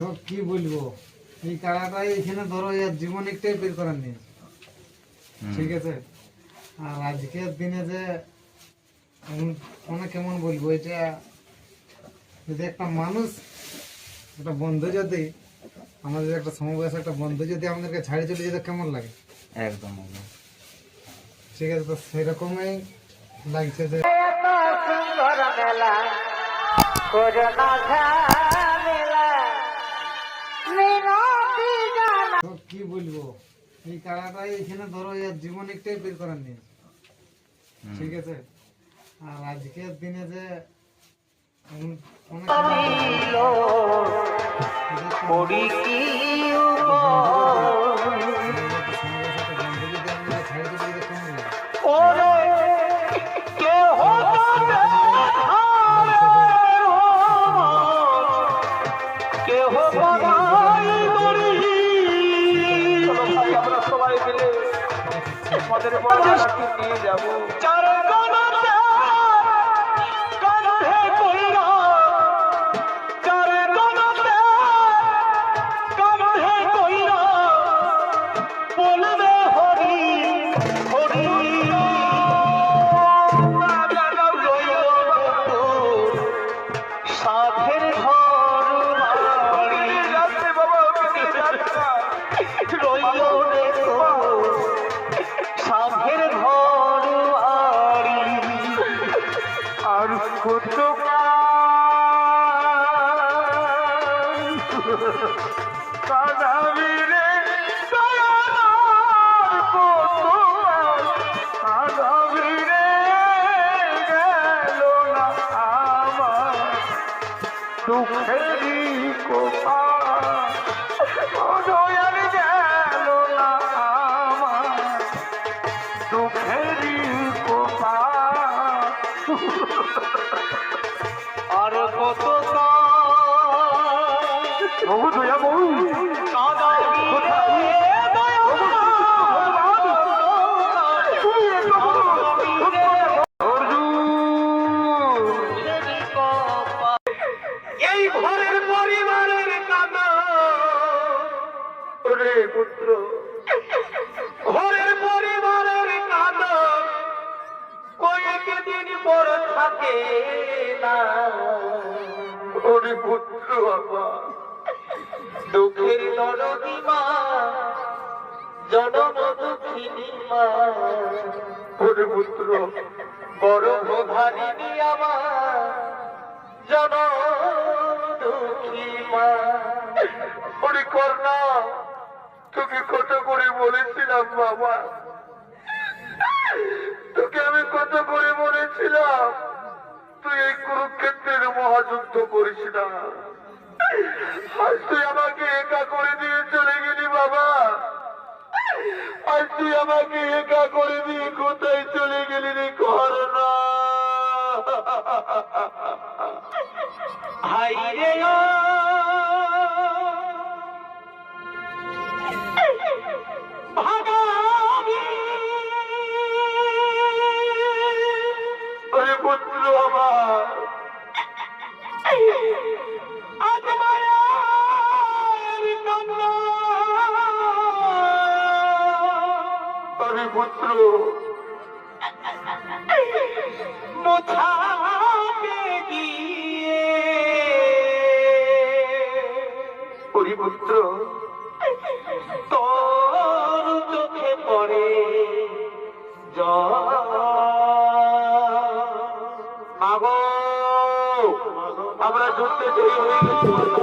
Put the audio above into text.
তো কি বলব? এই কাড়াটাই এখানে ধরো এর জীবন একটাই বের করার নেই ঠিক আছে? আর আজকের দিনে যে মানে কেমন বলব এটা যদি একটা মানুষ একটা বন্ধু যদি আমাদের একটা সমবয়স একটা বন্ধু যদি আমাদেরকে ছাড়ি চলে যেতে কেমন লাগে? একদম ঠিক আছে তো সেরকমই লাগছে যে তো কি বলব? এই কাড়াটাই এখানে ধরো এর জীবন একটাই বের করার নেই। ঠিক আছে? আর আজকের দিনে যে উম আমাদের বড় নিয়ে যাব। কাদাবি রে দয়ার কত এই ঘরের পরিবারের কান্না ওরে পুত্র, ঘরের পরিবারের কান্না কয়েকদিন পর থাকে না। ওরে পুত্র বাবা দুঃখের নরদি মা, জনম দুঃখিনী মা। ওরে পুত্র গর্ভধারিণী আমার জন দুঃখী তোকে কত করে বলেছিলাম বাবা। তোকে আমি কত করে বলেছিলাম, তুই এই কুরুক্ষেত্রের মহাযুদ্ধ করিস আমাকে একা করে দিয়ে কোথায় চলে গেলি রে কর না হাই ওরে পুত্র পুত্র তোর চোখে পড়ে মাগো আমরা যুদ্ধে জয়ী হয়ে গেছি।